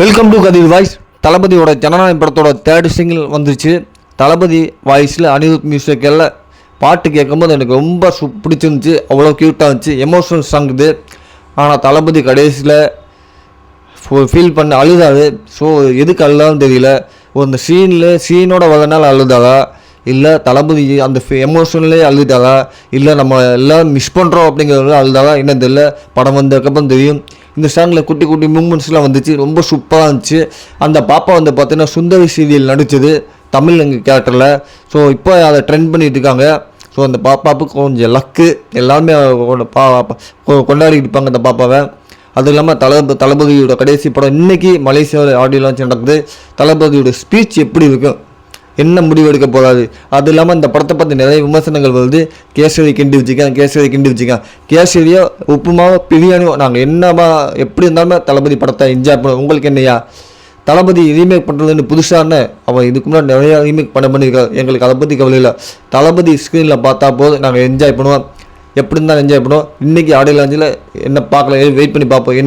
Welcome to Kathir voice தளபதியோட ஜனநாயக படத்தோட தேர்ட் சிங்கிள் வந்துருச்சு. தளபதி வாய்ஸில் அனிருத் மியூசிக்கில் பாட்டு கேட்கும்போது எனக்கு ரொம்ப சு பிடிச்சிருந்துச்சு. அவ்வளோ க்யூட்டாக இருந்துச்சு. எமோஷனல் சாங் இது. ஆனால் தளபதி கடைசியில் ஃபீல் பண்ண அழுதாரு. ஸோ எதுக்கு அழுதான்னு தெரியல. ஒரு அந்த சீனில் சீனோட வரனால அழுதாதா இல்லை தளபதி அந்த எமோஷன்லேயே அழுதாதா இல்லை நம்ம எல்லாம் மிஸ் பண்ணுறோம் அப்படிங்கிறது அழுதாதா என்ன தெரியல. படம் வந்ததுக்கப்புறம் தெரியும். இந்த சாங்கில் குட்டி குட்டி மூமெண்ட்ஸ்லாம் வந்துச்சு. ரொம்ப சூப்பராக இருந்துச்சு. அந்த பாப்பா வந்து பார்த்தீங்கன்னா சுந்தரி சீரியல் நடித்தது தமிழ் எங்கள் கேரக்டரில் ஸோ இப்போ அதை ட்ரெண்ட் பண்ணிட்டு இருக்காங்க. ஸோ அந்த பாப்பாவுக்கு கொஞ்சம் லக்கு எல்லாருமே கொ- பா- கொண்டாடிட்டு இருப்பாங்க அந்த பாப்பாவை அது இல்லாமல் தளபதி தளபதியோட கடைசி படம் இன்னைக்கு மலேசியாவில் ஆடியோ லான்ச் நடக்குது தளபதியோட ஸ்பீச் எப்படி இருக்கும் என்ன முடிவு எடுக்க போறாரு? அது இல்லாமல் இந்த படத்தை பற்றி நிறைய விமர்சனங்கள் வருது. கேசரி கிண்டி வச்சுக்கான் கேசரி கிண்டி வச்சுக்கான். கேசரியோ உப்புமாவோ பிரியாணியோ நாங்கள் என்னவா எப்படி இருந்தாலும் தளபதி படத்தை என்ஜாய் பண்ணுவோம் உங்களுக்கு என்னையா? தளபதி ரீமேக் பண்ணுறதுன்னு புதுசான அவன் இதுக்கு முன்னாடி நிறைய ரீமேக் பண்ண பண்ணியிருக்காரு எங்களுக்கு அதை பற்றி கவலை இல்லை. தளபதி ஸ்க்ரீனில் பார்த்தா போதும். நாங்கள் என்ஜாய் பண்ணுவோம். எப்படி இருந்தாலும் என்ஜாய் பண்ணுவோம். இன்றைக்கி ஆடியோ லாஞ்சில் என்ன பார்க்கலாம் வெயிட் பண்ணி பார்ப்போம்.